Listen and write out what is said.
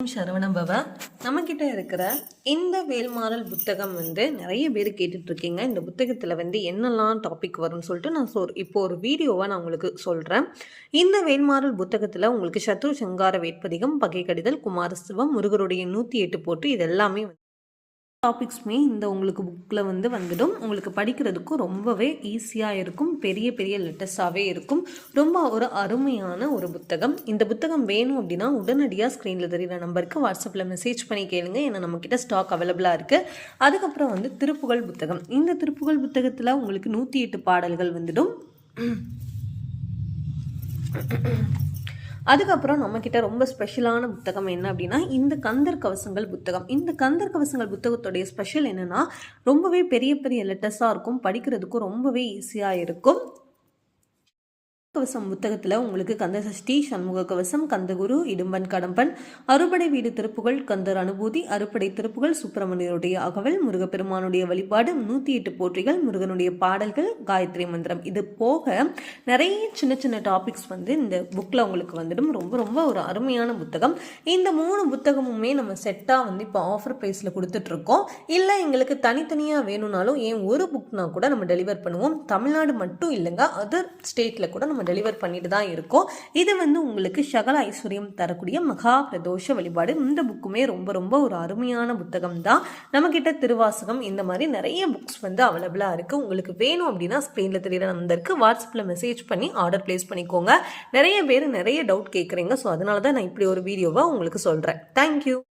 சரவணம் பவா. நம்மக்கிட்ட இருக்கிற இந்த வேல்மாறல் புத்தகம் வந்து நிறைய பேர் கேட்டுட்டு இருக்கீங்க இந்த புத்தகத்தில் வந்து என்னெல்லாம் டாபிக் வரும்னு சொல்லிட்டு நான் சொல் இப்போ ஒரு வீடியோவாக நான் உங்களுக்கு சொல்கிறேன் இந்த வேல்மாறல் புத்தகத்தில் உங்களுக்கு சத்ரு சங்கார வேட்பதிகம் பகை கடிதல் குமாரசிவம் முருகருடைய நூற்றி எட்டு போட்டு இது எல்லாமே டாபிக்ஸுமே இந்த உங்களுக்கு புக்கில் வந்து வந்துடும். உங்களுக்கு படிக்கிறதுக்கும் ரொம்பவே ஈஸியாக இருக்கும். பெரிய பெரிய லெட்டர்ஸாகவே இருக்கும். ரொம்ப ஒரு அருமையான ஒரு புத்தகம். இந்த புத்தகம் வேணும் அப்படின்னா உடனடியாக ஸ்க்ரீனில் தெரிகிற நம்பருக்கு வாட்ஸ்அப்பில் மெசேஜ் பண்ணி கேளுங்க. ஏன்னா நம்மக்கிட்ட ஸ்டாக் அவைலபிளாக இருக்குது அதுக்கப்புறம் வந்து திருப்புகழ் புத்தகம். இந்த திருப்புகழ் புத்தகத்தில் உங்களுக்கு நூற்றி எட்டு பாடல்கள் வந்துடும். அதுக்கப்புறம் நம்மக்கிட்ட ரொம்ப ஸ்பெஷலான புத்தகம் என்ன அப்படின்னா இந்த கந்தர் கவசங்கள் புத்தகம். இந்த கந்தர் கவசங்கள் புத்தகத்துடைய ஸ்பெஷல் என்னென்னா ரொம்பவே பெரிய பெரிய லெட்டர்ஸாக இருக்கும் படிக்கிறதுக்கும் ரொம்பவே ஈஸியாக இருக்கும். கவசம் புத்தகத்தில் உங்களுக்கு கந்த சஷ்டி சண்முக கவசம் கந்தகுரு இடும்பன் கடம்பன் அறுபடை வீடு திருப்புகள் கந்தர் அனுபூதி அறுபடை திருப்புகள் சுப்பிரமணியருடைய அகவல் முருகப்பெருமானுடைய வழிபாடு நூற்றி எட்டு போற்றிகள் முருகனுடைய பாடல்கள் காயத்ரி மந்திரம். இது போக நிறைய சின்ன சின்ன டாபிக்ஸ் வந்து இந்த புக்கில் உங்களுக்கு வந்துடும். ரொம்ப ரொம்ப ஒரு அருமையான புத்தகம். இந்த மூணு புத்தகமுமே நம்ம செட்டாக வந்து இப்போ ஆஃபர் ப்ரைஸில் கொடுத்துட்ருக்கோம். இல்லை எங்களுக்கு தனித்தனியாக வேணும்னாலும் ஏன் ஒரு புக்னா கூட நம்ம டெலிவர் பண்ணுவோம். தமிழ்நாடு மட்டும் இல்லைங்க அதர் ஸ்டேட்டில் கூட நம்ம டெலிவர் பண்ணிட்டு தான் இருக்கோம். இது வந்து உங்களுக்கு சகல ஐஸ்வர்யம் தரக்கூடிய மகா பிரதோஷ வழிபாடு. இந்த புக்குமே ரொம்ப ரொம்ப ஒரு அருமையான புத்தகம் தான். நம்மக்கிட்ட திருவாசகம் இந்த மாதிரி நிறைய புக்ஸ் வந்து அவைலபிளாக இருக்குது உங்களுக்கு வேணும் அப்படின்னா ஸ்க்ரீனில் தெரியுற நம்பருக்கு வாட்ஸ்அப்பில் மெசேஜ் பண்ணி ஆர்டர் ப்ளேஸ் பண்ணிக்கோங்க. நிறைய பேர் நிறைய டவுட் கேட்குறீங்க ஸோ அதனால தான் நான் இப்படி ஒரு வீடியோவை உங்களுக்கு சொல்கிறேன் தேங்க்யூ